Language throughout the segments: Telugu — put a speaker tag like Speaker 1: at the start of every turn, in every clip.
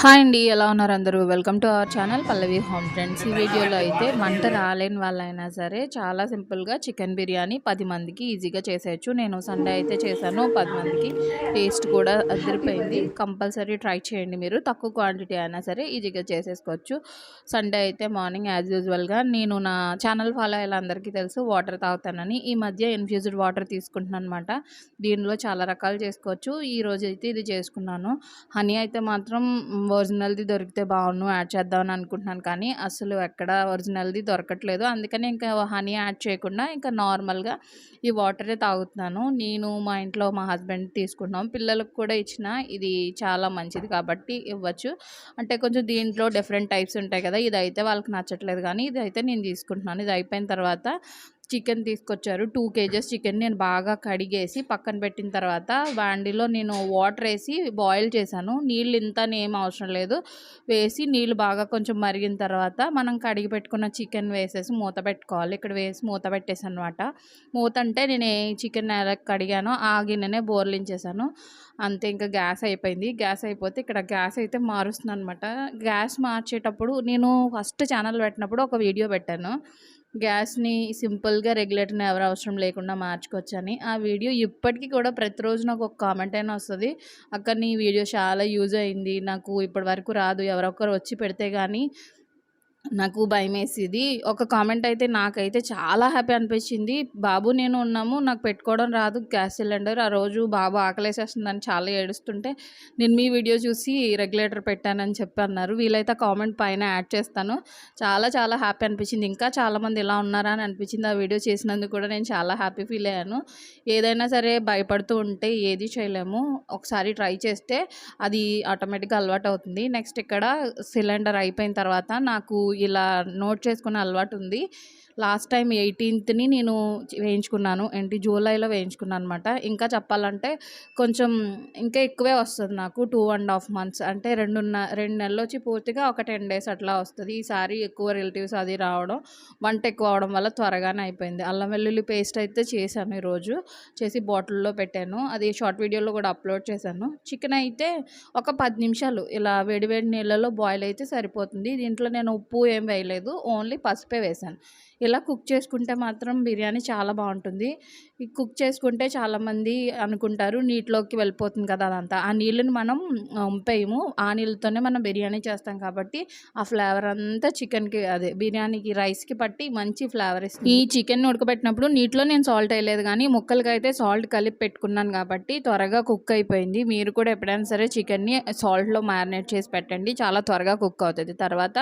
Speaker 1: హాయ్ అండి ఎలా ఉన్నారు అందరూ? Welcome to our channel Pallavi home friends. ఈ వీడియోలో అయితే వంట రాలేని వాళ్ళైనా సరే చాలా సింపుల్గా చికెన్ బిర్యానీ పది మందికి ఈజీగా చేసేయచ్చు. నేను సండే అయితే చేశాను పది మందికి. టేస్ట్ కూడా అదిరిపోయింది. కంపల్సరీ ట్రై చేయండి మీరు. తక్కువ క్వాంటిటీ అయినా సరే ఈజీగా చేసేసుకోవచ్చు. సండే అయితే మార్నింగ్ యాజ్ యూజువల్గా నేను నా ఛానల్ ఫాలో అయ్యే అందరికీ తెలుసు వాటర్ తాగుతానని. ఈ మధ్య ఇన్ఫ్యూజ్డ్ వాటర్ తీసుకుంటున్నాను అనమాట దీనిలో చాలా రకాలు చేసుకోవచ్చు. ఈ రోజు అయితే ఇది చేసుకున్నాను. హనీ అయితే మాత్రం ఒరిజినల్ది దొరికితే బాగుండు యాడ్ చేద్దామని అనుకుంటున్నాను. కానీ అసలు ఎక్కడ ఒరిజినల్ది దొరకట్లేదు. అందుకని ఇంకా హనీ యాడ్ చేయకుండా ఇంకా నార్మల్గా ఈ వాటరే తాగుతున్నాను. నేను మా ఇంట్లో మా హస్బెండ్ తీసుకున్నాం పిల్లలకు కూడా ఇచ్చిన ఇది చాలా మంచిది కాబట్టి ఇవ్వచ్చు. అంటే కొంచెం దీంట్లో డిఫరెంట్ టైప్స్ ఉంటాయి కదా ఇది అయితే వాళ్ళకి నచ్చట్లేదు. కానీ ఇది అయితే నేను తీసుకుంటున్నాను. ఇది అయిపోయిన తర్వాత చికెన్ తీసుకొచ్చారు. టూ కేజెస్ చికెన్ నేను బాగా కడిగేసి పక్కన పెట్టిన తర్వాత వాండిలో నేను వాటర్ వేసి బాయిల్ చేశాను. నీళ్ళు ఇంత ఏం అవసరం లేదు. వేసి నీళ్ళు బాగా కొంచెం మరిగిన తర్వాత మనం కడిగి పెట్టుకున్న చికెన్ వేసేసి మూత పెట్టుకోవాలి. ఇక్కడ వేసి మూత పెట్టేసాను అనమాట మూత అంటే నేను ఏ చికెన్ ఎలా కడిగానో ఆ గిన్నెనే బోర్లించేసాను అంతే ఇంకా గ్యాస్ అయిపోయింది. గ్యాస్ అయిపోతే ఇక్కడ గ్యాస్ అయితే మారుస్తున్నాను అనమాట గ్యాస్ మార్చేటప్పుడు నేను ఫస్ట్ ఛానల్ పెట్టినప్పుడు ఒక వీడియో పెట్టాను. గ్యాస్ని సింపుల్గా రెగ్యులేటర్ని ఎవరు అవసరం లేకుండా మార్చుకోవచ్చని. ఆ వీడియో ఇప్పటికీ కూడా ప్రతిరోజు నాకు ఒక కామెంట్ అయినా వస్తుంది. అక్కడ నీ వీడియో చాలా యూజ్ అయింది. నాకు ఇప్పటి వరకు రాదు. ఎవరొకరు వచ్చి పెడితే కానీ నాకు భయం వేసేది ఒక కామెంట్ అయితే నాకైతే చాలా హ్యాపీ అనిపించింది. బాబు నేను ఉన్నాము నాకు పెట్టుకోవడం రాదు గ్యాస్ సిలిండర్. ఆ రోజు బాబు ఆకలేసేస్తుందని చాలా ఏడుస్తుంటే నేను మీ వీడియో చూసి రెగ్యులేటర్ పెట్టానని చెప్పి అన్నారు. వీలైతే కామెంట్ పైన యాడ్ చేస్తాను. చాలా చాలా హ్యాపీ అనిపించింది. ఇంకా చాలామంది ఇలా ఉన్నారా అని అనిపించింది. ఆ వీడియో చేసినందుకు కూడా నేను చాలా హ్యాపీ ఫీల్ అయ్యాను. ఏదైనా సరే భయపడుతూ ఉంటే ఏది చేయలేము. ఒకసారి ట్రై చేస్తే అది ఆటోమేటిక్గా అలవాటు అవుతుంది. నెక్స్ట్ ఇక్కడ సిలిండర్ అయిపోయిన తర్వాత నాకు ఇలా నోట్ చేసుకునే అలవాటు ఉంది. లాస్ట్ టైం ఎయిటీన్త్ని నేను వేయించుకున్నాను. ఏంటి? జూలైలో వేయించుకున్నాను అనమాట ఇంకా చెప్పాలంటే కొంచెం ఇంకా ఎక్కువే వస్తుంది నాకు. Two and half months. అంటే రెండున్న రెండు నెలలు వచ్చి పూర్తిగా ఒక టెన్ డేస్ అట్లా వస్తుంది. ఈసారి ఎక్కువ రిలేటివ్స్ అది రావడం వంట ఎక్కువ అవడం వల్ల త్వరగానే అయిపోయింది. అల్లం వెల్లుల్లి పేస్ట్ అయితే చేశాను ఈరోజు. చేసి బాటిల్లో పెట్టాను. అది షార్ట్ వీడియోలో కూడా అప్లోడ్ చేశాను. చికెన్ అయితే ఒక పది నిమిషాలు. ఇలా వేడివేడి నీళ్ళలో బాయిల్ అయితే సరిపోతుంది. దీంట్లో నేను ఉప్పు ఏం వేయలేదు. ఓన్లీ పసుపే వేశాను. ఇలా కుక్ చేసుకుంటే మాత్రం బిర్యానీ చాలా బాగుంటుంది. ఈ కుక్ చేసుకుంటే చాలామంది అనుకుంటారు నీటిలోకి వెళ్ళిపోతుంది కదా అదంతా. ఆ నీళ్ళని మనం ఉంపేయము. ఆ నీళ్ళతోనే మనం బిర్యానీ చేస్తాం కాబట్టి ఆ ఫ్లేవర్ అంతా చికెన్కి అదే బిర్యానీకి రైస్కి పట్టి మంచి ఫ్లేవర్ ఇస్తుంది. ఈ చికెన్ ఉడకబెట్టినప్పుడు నీటిలో నేను సాల్ట్ వేయలేదు కానీ ముక్కలకి అయితే సాల్ట్ కలిపి పెట్టుకున్నాను కాబట్టి త్వరగా కుక్ అయిపోయింది. మీరు కూడా ఎప్పుడైనా సరే చికెన్ని సాల్ట్లో మ్యారినేట్ చేసి పెట్టండి. చాలా త్వరగా కుక్ అవుతుంది. తర్వాత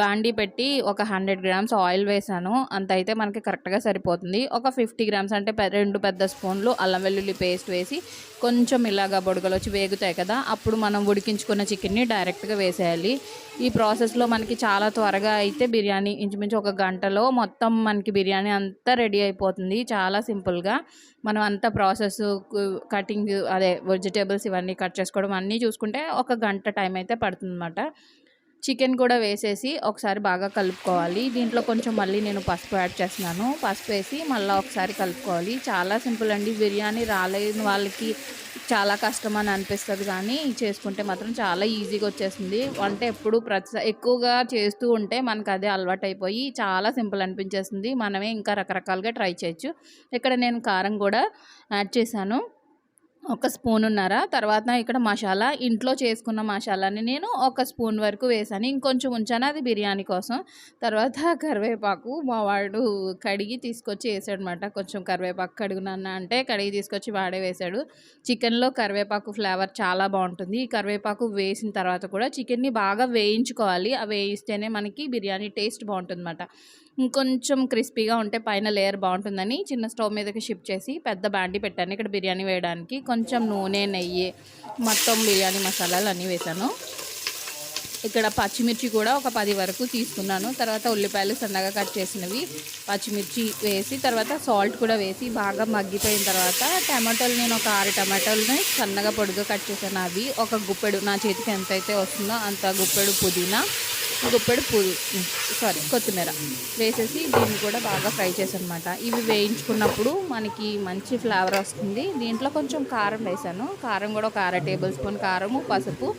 Speaker 1: బాండీ పెట్టి ఒక హండ్రెడ్ గ్రామ్స్ ఆయిల్ వేసాను. అంత అయితే మనకి కరెక్ట్గా సరిపోతుంది. ఒక ఫిఫ్టీ గ్రామ్స్ అంటే రెండు పెద్ద స్పూన్లు అల్లం వెల్లుల్లి పేస్ట్ వేసి కొంచెం ఇలాగా బొడగలు వచ్చి వేగుతాయి కదా అప్పుడు మనం ఉడికించుకున్న చికెన్ని డైరెక్ట్గా వేసేయాలి. ఈ ప్రాసెస్లో మనకి చాలా త్వరగా అయితే బిర్యానీ ఇంచుమించు ఒక గంటలో మొత్తం మనకి బిర్యానీ అంతా రెడీ అయిపోతుంది. చాలా సింపుల్గా మనం అంతా ప్రాసెస్ కటింగ్ అదే వెజిటేబుల్స్ ఇవన్నీ కట్ చేసుకోవడం అన్నీ చూసుకుంటే ఒక గంట టైం అయితే పడుతుంది చికెన్ కూడా వేసేసి ఒకసారి బాగా కలుపుకోవాలి. దీంట్లో కొంచెం మళ్ళీ నేను పసుపు యాడ్ చేస్తున్నాను. పసుపు వేసి మళ్ళీ ఒకసారి కలుపుకోవాలి. చాలా సింపుల్ అండి. బిర్యానీ రాలేని వాళ్ళకి చాలా కష్టం అని అనిపిస్తుంది కానీ చేసుకుంటే మాత్రం చాలా ఈజీగా వచ్చేస్తుంది. వంట ఎప్పుడు ప్రతి ఎక్కువగా చేస్తూ ఉంటే మనకు అదే అలవాటు అయిపోయి చాలా సింపుల్ అనిపించేస్తుంది. మనమే ఇంకా రకరకాలుగా ట్రై చేయొచ్చు. ఇక్కడ నేను కారం కూడా యాడ్ చేశాను. ఒక స్పూన్ ఉన్నారా? తర్వాత ఇక్కడ మసాలా ఇంట్లో చేసుకున్న మసాలాని నేను ఒక స్పూన్ వరకు వేసాను. ఇంకొంచెం ఉంచాను అది బిర్యానీ కోసం. తర్వాత కరివేపాకు మా వాడు కడిగి తీసుకొచ్చి వేసాడనమాట కొంచెం కరివేపాకు కడుగునన్న అంటే కడిగి తీసుకొచ్చి వాడే వేశాడు చికెన్లో కరివేపాకు ఫ్లేవర్ చాలా బాగుంటుంది. ఈ కరివేపాకు వేసిన తర్వాత కూడా చికెన్ని బాగా వేయించుకోవాలి. అవి వేయిస్తేనే మనకి బిర్యానీ టేస్ట్ బాగుంటుంది అనమాట ఇంకొంచెం క్రిస్పీగా ఉంటే పైన లేయర్ బాగుంటుందని చిన్న స్టవ్ మీదకి షిఫ్ట్ చేసి పెద్ద బాండి పెట్టాను. ఇక్కడ బిర్యానీ వేయడానికి కొంచెం నూనె నెయ్యి మొత్తం బిర్యానీ మసాలాలు అన్నీ వేసాను ఇక్కడ పచ్చిమిర్చి కూడా ఒక పది వరకు తీసుకున్నాను. తర్వాత ఉల్లిపాయలు సన్నగా కట్ చేసినవి పచ్చిమిర్చి వేసి తర్వాత సాల్ట్ కూడా వేసి బాగా మగ్గిపోయిన తర్వాత టమాటోలు నేను ఒక ఆరు టమాటోలని సన్నగా పొడిగా కట్ చేశాను. అవి ఒక గుప్పెడు నా చేతికి ఎంత అయితే వస్తుందో అంత గుప్పెడు పుదీనా గుప్పెడు పువ్వు సారీ కొత్తిమీర వేసేసి దీన్ని కూడా బాగా ఫ్రై చేసానమాట ఇవి వేయించుకున్నప్పుడు మనకి మంచి ఫ్లేవర్ వస్తుంది. దీంట్లో కొంచెం కారం వేసాను కారం కూడా ఒక అర టేబుల్ స్పూన్ కారము పసుపు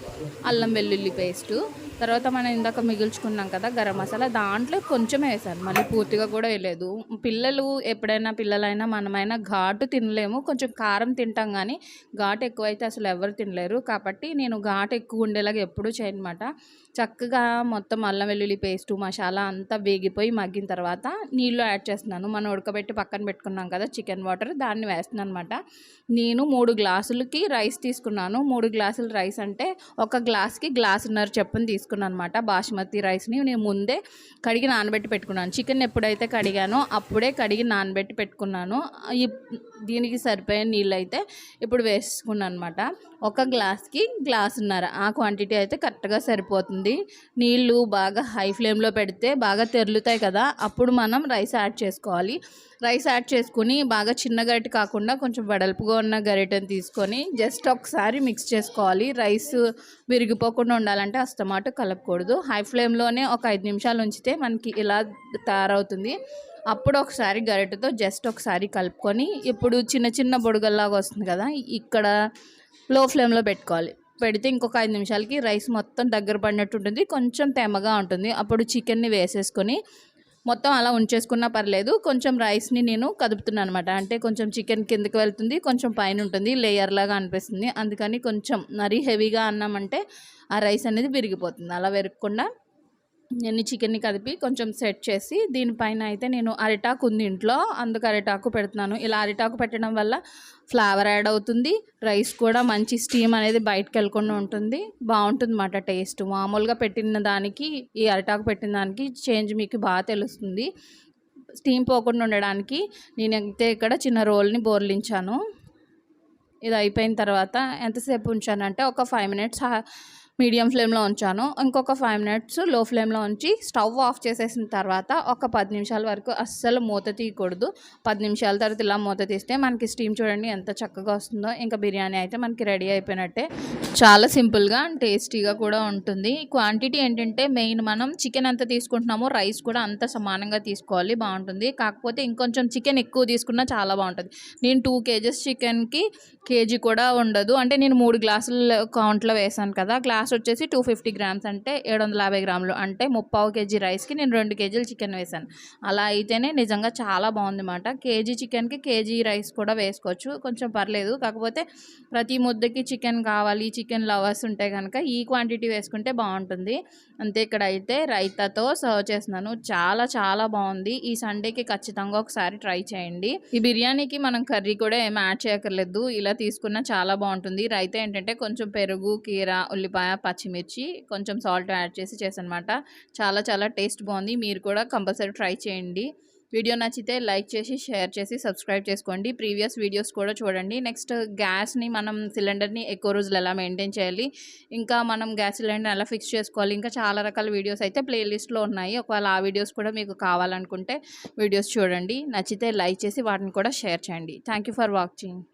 Speaker 1: అల్లం వెల్లుల్లి పేస్టు తర్వాత మనం ఇందాక మిగుల్చుకున్నాం కదా గరం మసాలా. దాంట్లో కొంచెమే వేసాను. మళ్ళీ పూర్తిగా కూడా వేయలేదు. పిల్లలు ఎప్పుడైనా పిల్లలైనా మనమైనా ఘాటు తినలేము. కొంచెం కారం తింటాం కానీ ఘాటు ఎక్కువైతే అసలు ఎవరు తినలేరు. కాబట్టి నేను ఘాటు ఎక్కువ ఉండేలాగా ఎప్పుడూ చేయనమాట చక్కగా మొత్తం అల్లం వెల్లుల్లి పేస్టు మసాలా అంతా వేగిపోయి మగ్గిన తర్వాత నీళ్ళు యాడ్ చేస్తున్నాను. మనం ఉడకబెట్టి పక్కన పెట్టుకున్నాం కదా చికెన్ వాటర్ దాన్ని వేస్తున్నాను అనమాట నేను మూడు గ్లాసులకి రైస్ తీసుకున్నాను. మూడు గ్లాసులు రైస్ అంటే ఒక గ్లాస్కి గ్లాసున్నర చెప్పుని తీసుకున్నాను. అనమాట బాస్మతి రైస్ని. నేను ముందే కడిగి నానబెట్టి పెట్టుకున్నాను. చికెన్ ఎప్పుడైతే కడిగానో అప్పుడే కడిగి నానబెట్టి పెట్టుకున్నాను. ఈ దీనికి సరిపోయే నీళ్ళు అయితే ఇప్పుడు వేసుకున్నాను అనమాట ఒక గ్లాస్కి గ్లాసున్నర. ఆ క్వాంటిటీ అయితే కరెక్ట్గా సరిపోతుంది. నీళ్ళు బాగా హై ఫ్లేమ్లో పెడితే బాగా తెరులుతాయి కదా అప్పుడు మనం రైస్ యాడ్ చేసుకోవాలి. రైస్ యాడ్ చేసుకుని బాగా చిన్న గరిటె కాకుండా కొంచెం వెడల్పుగా ఉన్న గరిటెని తీసుకొని జస్ట్ ఒకసారి మిక్స్ చేసుకోవాలి. రైస్ విరిగిపోకుండా ఉండాలంటే అస్తమాట కలపకూడదు. హై ఫ్లేమ్లోనే ఒక ఐదు నిమిషాలు ఉంచితే మనకి ఇలా తయారవుతుంది. అప్పుడు ఒకసారి గరిటెతో జస్ట్ ఒకసారి కలుపుకొని ఇప్పుడు చిన్న చిన్న బొడుగల్లాగా వస్తుంది కదా ఇక్కడ లో ఫ్లేమ్లో పెట్టుకోవాలి. పెడితే ఇంకొక ఐదు నిమిషాలకి రైస్ మొత్తం దగ్గర పడినట్టు ఉంటుంది కొంచెం తేమగా ఉంటుంది. అప్పుడు చికెన్ని వేసేసుకొని మొత్తం అలా ఉంచేసుకున్నా పర్లేదు. కొంచెం రైస్ని నేను కదుపుతున్నాను అనమాట అంటే కొంచెం చికెన్ కిందకి వెళ్తుంది కొంచెం పైన ఉంటుంది లేయర్ లాగా అనిపిస్తుంది. అందుకని కొంచెం మరీ హెవీగా అన్నామంటే ఆ రైస్ అనేది విరిగిపోతుంది. అలా విరగకుండా నేను చికెన్ని కదిపి కొంచెం సెట్ చేసి దీనిపైన అయితే నేను అరిటాకు ఉంది ఇంట్లో. అందుకు అరిటాకు పెడుతున్నాను. ఇలా అరిటాకు పెట్టడం వల్ల ఫ్లేవర్ యాడ్ అవుతుంది. రైస్ కూడా మంచి స్టీమ్ అనేది బయటకు వెళ్ళకుండా ఉంటుంది. బాగుంటుంది అన్నమాట టేస్ట్. మామూలుగా పెట్టిన దానికి ఈ అరిటాకు పెట్టిన దానికి చేంజ్ మీకు బాగా తెలుస్తుంది. స్టీమ్ పోకుండా ఉండడానికి నేనైతే ఇక్కడ చిన్న రోల్ని బోర్లించాను. ఇది అయిపోయిన తర్వాత ఎంతసేపు ఉంచానంటే ఒక ఫైవ్ మినిట్స్ మీడియం ఫ్లేమ్లో ఉంచాను. ఇంకొక ఫైవ్ మినిట్స్లో ఫ్లేమ్లో ఉంచి స్టవ్ ఆఫ్ చేసేసిన తర్వాత ఒక పది నిమిషాల వరకు అస్సలు మూత తీయకూడదు. పది నిమిషాల తర్వాత ఇలా మూత తీస్తే మనకి స్టీమ్ చూడండి ఎంత చక్కగా వస్తుందో. ఇంకా బిర్యానీ అయితే మనకి రెడీ అయిపోయినట్టే. చాలా సింపుల్గా అండ్ టేస్టీగా కూడా ఉంటుంది. క్వాంటిటీ ఏంటంటే మెయిన్ మనం చికెన్ ఎంత తీసుకుంటున్నామో రైస్ కూడా అంత సమానంగా తీసుకోవాలి బాగుంటుంది. కాకపోతే ఇంకొంచెం చికెన్ ఎక్కువ తీసుకున్నా చాలా బాగుంటుంది. నేను టూ కేజెస్ చికెన్కి కేజీ కూడా ఉండదు. అంటే నేను మూడు గ్లాసులు కౌంట్లో వేసాను కదా గ్లాస్ వచ్చేసి టూ ఫిఫ్టీ గ్రామ్స్ అంటే ఏడు వందల యాభై గ్రాములు. అంటే ముప్పావు కేజీ రైస్కి నేను రెండు కేజీలు చికెన్ వేసాను. అలా అయితేనే నిజంగా చాలా బాగుంది అనమాట కేజీ చికెన్కి కేజీ రైస్ కూడా వేసుకోవచ్చు. కొంచెం పర్లేదు. కాకపోతే ప్రతి ముద్దకి చికెన్ కావాలి చికెన్ లవర్స్ ఉంటే కనుక ఈ క్వాంటిటీ వేసుకుంటే బాగుంటుంది. అంతే ఇక్కడ అయితే రైతాతో సర్వ్ చేస్తున్నాను. చాలా చాలా బాగుంది. ఈ సండేకి ఖచ్చితంగా ఒకసారి ట్రై చేయండి. ఈ బిర్యానీకి మనం కర్రీ కూడా ఏం యాడ్ చేయక్కర్లేదు. ఇలా తీసుకున్నా చాలా బాగుంటుంది. రైతా ఏంటంటే కొంచెం పెరుగు కీర ఉల్లిపాయ పచ్చిమిర్చి కొంచెం సాల్ట్ యాడ్ చేసి చేసనమాట చాలా చాలా టేస్ట్ బాగుంది. మీరు కూడా కంపల్సరీ ట్రై చేయండి. వీడియో నచ్చితే లైక్ చేసి షేర్ చేసి సబ్స్క్రైబ్ చేసుకోండి. ప్రీవియస్ వీడియోస్ కూడా చూడండి. నెక్స్ట్ గ్యాస్ని మనం సిలిండర్ని ఎక్కువ రోజులు ఎలా మెయింటైన్ చేయాలి? ఇంకా మనం గ్యాస్ సిలిండర్ ఎలా ఫిక్స్ చేసుకోవాలి? ఇంకా చాలా రకాల వీడియోస్ అయితే ప్లేలిస్ట్లో ఉన్నాయి. ఒకవేళ ఆ వీడియోస్ కూడా మీకు కావాలనుకుంటే వీడియోస్ చూడండి. నచ్చితే లైక్ చేసి వాటిని కూడా షేర్ చేయండి. Thank for watching